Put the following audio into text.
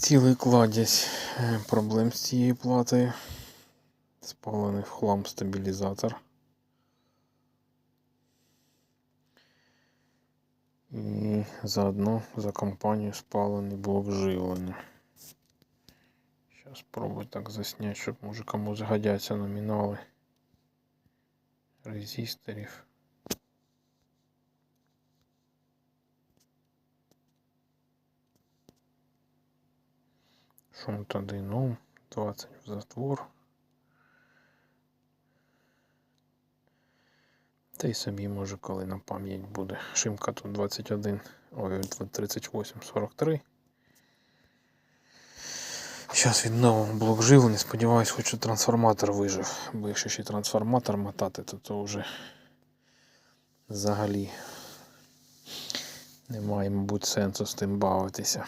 Цілий кладязь е, проблем з цією платою. Спалений в хлам стабілізатор. І заодно за компанію спалений блок живлення. Зараз спробую так засняти, щоб може комусь згодяться номінали резисторів. Шунт 1 Ом, 20 в затвор. Та й собі може, коли на пам'ять буде. Шимка тут 21, ой, 38, 43. Зараз відновимо блок живлення. Сподіваюсь, хоч трансформатор вижив. Бо якщо ще трансформатор мотати, то то вже взагалі немає, мабуть, сенсу з тим бавитися.